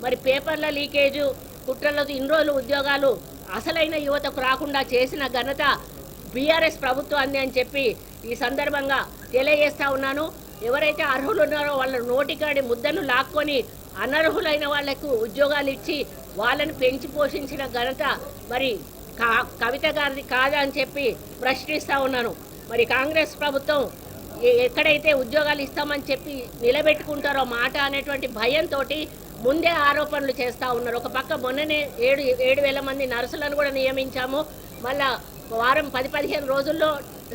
మరి పేపర్ల లీకేజు కుట్రలకు ఇన్ని రోజులు ఉద్యోగాలు అసలైన యువతకు రాకుండా చేసిన ఘనత బీఆర్ఎస్ ప్రభుత్వాన్ని అని చెప్పి ఈ సందర్భంగా తెలియజేస్తా ఉన్నాను. ఎవరైతే అర్హులు ఉన్నారో వాళ్ళ నోటికాడి ముద్దను లాక్కొని అనర్హులైన వాళ్ళకు ఉద్యోగాలు ఇచ్చి వాళ్ళని పెంచి పోషించిన ఘనత మరి కా- కవిత గారిది కాదా అని చెప్పి ప్రశ్నిస్తా ఉన్నాను. మరి కాంగ్రెస్ ప్రభుత్వం ఎక్కడైతే ఉద్యోగాలు ఇస్తామని చెప్పి నిలబెట్టుకుంటారో మాట అనేటువంటి భయంతో ముందే ఆరోపణలు చేస్తూ ఉన్నారు. ఒక పక్క మొన్ననే ఏడు ఏడు వేల మంది నర్సులను కూడా నియమించాము. మళ్ళా వారం పది పదిహేను రోజుల్లో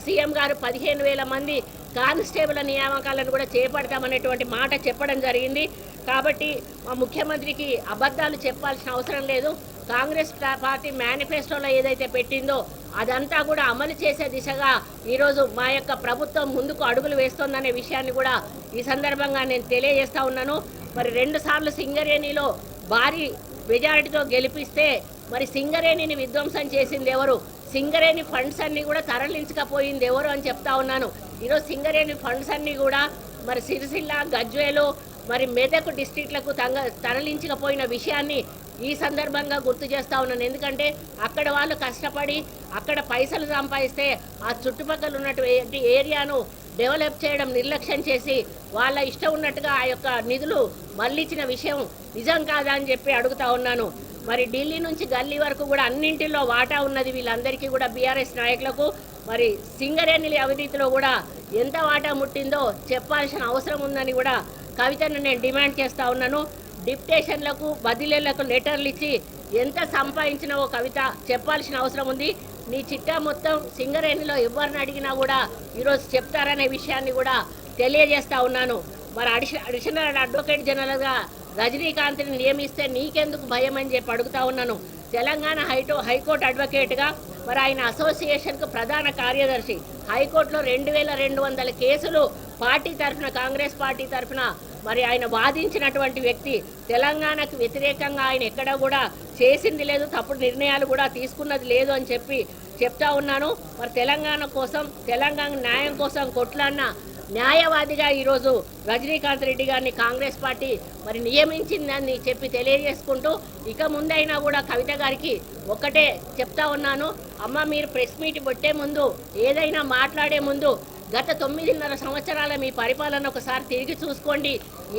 సీఎం గారు పదిహేను వేల మంది కానిస్టేబుల్ నియామకాలను కూడా చేపడతామనేటువంటి మాట చెప్పడం జరిగింది. కాబట్టి మా ముఖ్యమంత్రికి అబద్ధాలు చెప్పాల్సిన అవసరం లేదు. కాంగ్రెస్ పార్టీ మేనిఫెస్టోలో ఏదైతే పెట్టిందో అదంతా కూడా అమలు చేసే దిశగా ఈరోజు మా యొక్క ప్రభుత్వం ముందుకు అడుగులు వేస్తోందనే విషయాన్ని కూడా ఈ సందర్భంగా నేను తెలియజేస్తా ఉన్నాను. మరి రెండు సార్లు సింగరేణిలో భారీ మెజారిటీతో గెలిపిస్తే మరి సింగరేణిని విధ్వంసం చేసింది ఎవరు? సింగరేణి ఫండ్స్ అన్ని కూడా తరలించకపోయింది ఎవరు అని చెప్తా ఉన్నాను. ఈరోజు సింగరేణి ఫండ్స్ అన్ని కూడా మరి సిరిసిల్ల గజ్వేలు మరి మెదక్ డిస్టిక్లకు తంగ తరలించకపోయిన విషయాన్ని ఈ సందర్భంగా గుర్తు చేస్తా ఉన్నాను. ఎందుకంటే అక్కడ వాళ్ళు కష్టపడి అక్కడ పైసలు సంపాదిస్తే ఆ చుట్టుపక్కల ఉన్నటువంటి ఏరియాను డెవలప్ చేయడం నిర్లక్ష్యం చేసి వాళ్ళ ఇష్టం ఉన్నట్టుగా ఆ యొక్క నిధులు మళ్ళించిన విషయం నిజం కాదా అని చెప్పి అడుగుతా ఉన్నాను. మరి ఢిల్లీ నుంచి గల్లీ వరకు కూడా అన్నింటిలో వాటా ఉన్నది వీళ్ళందరికీ కూడా బీఆర్ఎస్ నాయకులకు. మరి సింగరేణిలి అవినీతిలో కూడా ఎంత వాటా ముట్టిందో చెప్పాల్సిన అవసరం ఉందని కూడా కవితను నేను డిమాండ్ చేస్తూ ఉన్నాను. డిప్టేషన్లకు బదిలీలకు లెటర్లు ఇచ్చి ఎంత సంపాదించినావో కవిత చెప్పాల్సిన అవసరం ఉంది. నీ చిట్టా మొత్తం సింగరేణిలో ఎవరిని అడిగినా కూడా ఈరోజు చెప్తారనే విషయాన్ని కూడా తెలియజేస్తా ఉన్నాను. మరి అడిష అడిషనల్ అడ్వకేట్ జనరల్గా రజనీకాంత్ని నియమిస్తే నీకెందుకు భయం అని చెప్పి అడుగుతా ఉన్నాను. తెలంగాణ హైటో హైకోర్టు అడ్వకేట్గా మరి ఆయన అసోసియేషన్కు ప్రధాన కార్యదర్శి. హైకోర్టులో రెండు వేల రెండు వందల కేసులు పార్టీ తరఫున కాంగ్రెస్ పార్టీ తరఫున మరి ఆయన వాదించినటువంటి వ్యక్తి తెలంగాణకు వ్యతిరేకంగా ఆయన ఎక్కడ కూడా చేసింది లేదు తప్పుడు నిర్ణయాలు కూడా తీసుకున్నది లేదు అని చెప్పి చెప్తా ఉన్నాను. మరి తెలంగాణ కోసం తెలంగాణ న్యాయం కోసం కొట్లాడిన న్యాయవాదిగా ఈరోజు రజనీకాంత్ రెడ్డి గారిని కాంగ్రెస్ పార్టీ మరి నియమించిందని చెప్పి తెలియజేసుకుంటూ ఇక ముందైనా కూడా కవిత గారికి ఒకటే చెప్తా ఉన్నాను. అమ్మ మీరు ప్రెస్ మీట్ పెట్టే ముందు ఏదైనా మాట్లాడే ముందు గత తొమ్మిదిన్నర సంవత్సరాల మీ పరిపాలన ఒకసారి తిరిగి చూసుకోండి.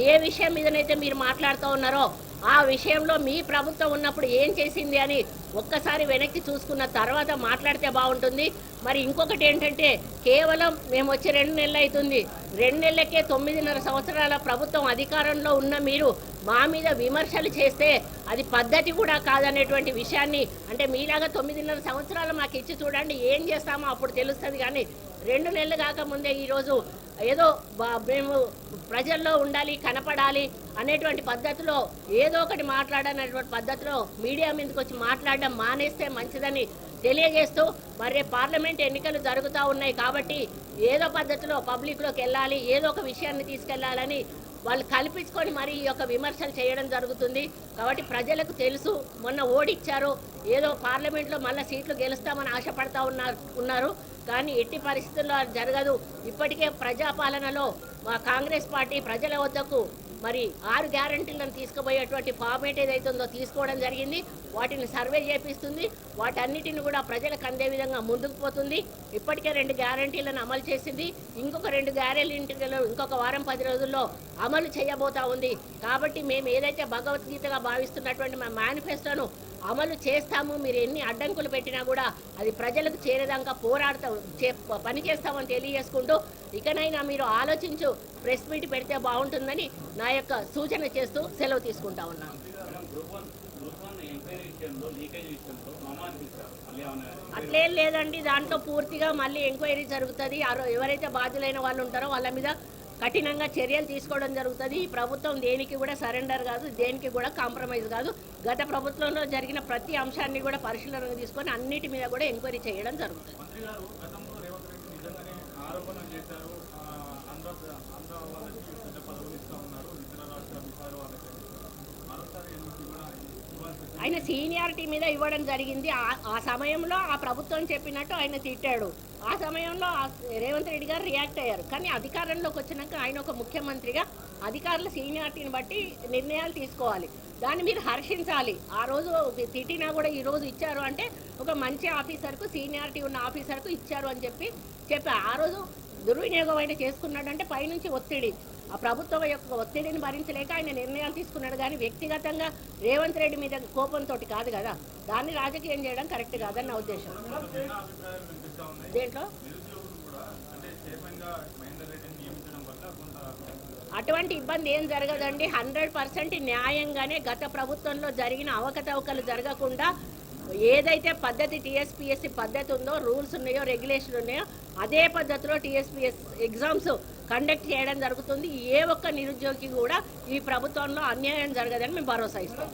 ఏ విషయం మీదనైతే మీరు మాట్లాడుతూ ఉన్నారో ఆ విషయంలో మీ ప్రభుత్వం ఉన్నప్పుడు ఏం చేసింది అని ఒక్కసారి వెనక్కి చూసుకున్న తర్వాత మాట్లాడితే బాగుంటుంది. మరి ఇంకొకటి ఏంటంటే కేవలం మేము వచ్చి రెండు నెలలు అవుతుంది. రెండు నెలలకే తొమ్మిదిన్నర సంవత్సరాల ప్రభుత్వం అధికారంలో ఉన్న మీరు మా మీద విమర్శలు చేస్తే అది పద్ధతి కూడా కాదనేటువంటి విషయాన్ని అంటే మీలాగా తొమ్మిదిన్నర సంవత్సరాలు మాకు ఇచ్చి చూడండి ఏం చేస్తామో అప్పుడు తెలుస్తుంది. కానీ రెండు నెలలు కాకముందే ఈరోజు ఏదో బా- మేము ప్రజల్లో ఉండాలి కనపడాలి అనేటువంటి పద్ధతిలో ఏదో ఒకటి మాట్లాడనేటువంటి పద్ధతిలో మీడియా మీదకి వచ్చి మాట్లాడడం మానేస్తే మంచిదని తెలియజేస్తూ మరి పార్లమెంట్ ఎన్నికలు జరుగుతూ ఉన్నాయి కాబట్టి ఏదో పద్ధతిలో పబ్లిక్లోకి వెళ్ళాలి ఏదో ఒక విషయాన్ని తీసుకెళ్ళాలని వాళ్ళు కల్పించుకొని మరి ఈ యొక్క విమర్శలు చేయడం జరుగుతుంది. కాబట్టి ప్రజలకు తెలుసు మొన్న ఓడిచ్చారు ఏదో పార్లమెంట్లో మళ్ళీ సీట్లు గెలుస్తామని ఆశపడతా ఉన్నారు ఉన్నారు. కానీ ఎట్టి పరిస్థితుల్లో అది జరగదు. ఇప్పటికే ప్రజాపాలనలో మా కాంగ్రెస్ పార్టీ ప్రజల వద్దకు మరి ఆరు గ్యారంటీలను తీసుకుపోయేటువంటి ఫార్మేట్ ఏదైతే ఉందో తీసుకోవడం జరిగింది. వాటిని సర్వే చేపిస్తుంది. వాటన్నిటిని కూడా ప్రజలకు అందే విధంగా ముందుకు పోతుంది. ఇప్పటికే రెండు గ్యారంటీలను అమలు చేసింది. ఇంకొక రెండు గ్యారంటీలను ఇంకొక వారం పది రోజుల్లో అమలు చేయబోతా ఉంది. కాబట్టి మేము ఏదైతే భగవద్గీతగా భావిస్తున్నటువంటి మా మేనిఫెస్టోను అమలు చేస్తాము మీరు ఎన్ని అడ్డంకులు పెట్టినా కూడా అది ప్రజలకు చేరేదాకా పోరాడతా చే పని చేస్తామని తెలియజేసుకుంటూ ఇకనైనా మీరు ఆలోచించు ప్రెస్ మీట్ పెడితే బాగుంటుందని నా యొక్క సూచన చేస్తూ సెలవు తీసుకుంటా ఉన్నాను. అట్లేం లేదండి దాంట్లో పూర్తిగా మళ్ళీ ఎంక్వైరీ జరుగుతుంది. ఎవరైతే బాధ్యులైన వాళ్ళు ఉంటారో వాళ్ళ మీద కఠినంగా చర్యలు తీసుకోవడం జరుగుతుంది. ఈ ప్రభుత్వం దేనికి కూడా సరెండర్ కాదు దేనికి కూడా కాంప్రమైజ్ కాదు. గత ప్రభుత్వంలో జరిగిన ప్రతి అంశాన్ని కూడా పరిశీలనకు తీసుకొని అన్నిటి మీద కూడా ఎంక్వైరీ చేయడం జరుగుతుంది. చేశారు. ఆంధ్ర ఆంధ్ర వాళ్ళకి పెద్ద పదవులు ఇస్తా ఉన్నారు. ఇతర రాష్ట్ర బీహార్ వాళ్ళకి. ఆయన సీనియారిటీ మీద ఇవ్వడం జరిగింది. ఆ- ఆ సమయంలో ఆ ప్రభుత్వం చెప్పినట్టు ఆయన తిట్టాడు. ఆ సమయంలో రేవంత్ రెడ్డి గారు రియాక్ట్ అయ్యారు. కానీ అధికారంలోకి వచ్చినాక ఆయన ఒక ముఖ్యమంత్రిగా అధికారుల సీనియారిటీని బట్టి నిర్ణయాలు తీసుకోవాలి. దాన్ని మీరు హర్షించాలి. ఆ రోజు తిట్టినా కూడా ఈ రోజు ఇచ్చారు అంటే ఒక మంచి ఆఫీసర్కు సీనియారిటీ ఉన్న ఆఫీసర్కు ఇచ్చారు అని చెప్పి చెప్పి. ఆ రోజు దుర్వినియోగం ఆయన చేసుకున్నాడంటే పైనుంచి ఒత్తిడి. ఆ ప్రభుత్వం యొక్క ఒత్తిడిని భరించలేక ఆయన నిర్ణయాలు తీసుకున్నాడు. కానీ వ్యక్తిగతంగా రేవంత్ రెడ్డి మీద కోపంతో కాదు కదా. దాన్ని రాజకీయం చేయడం కరెక్ట్ కాదని నా ఉద్దేశం. దేంట్లో? అటువంటి ఇబ్బంది ఏం జరగదండి. హండ్రెడ్ పర్సెంట్ న్యాయంగానే గత ప్రభుత్వంలో జరిగిన అవకతవకలు జరగకుండా ఏదైతే పద్ధతి టీఎస్పీఎస్సీ పద్ధతి ఉందో రూల్స్ ఉన్నాయో రెగ్యులేషన్ ఉన్నాయో అదే పద్ధతిలో టీఎస్పీఎస్ ఎగ్జామ్స్ కండక్ట్ చేయడం జరుగుతుంది. ఏ ఒక్క నిరుద్యోగి కూడా ఈ ప్రభుత్వంలో అన్యాయం జరగదని మేము భరోసా ఇస్తాం.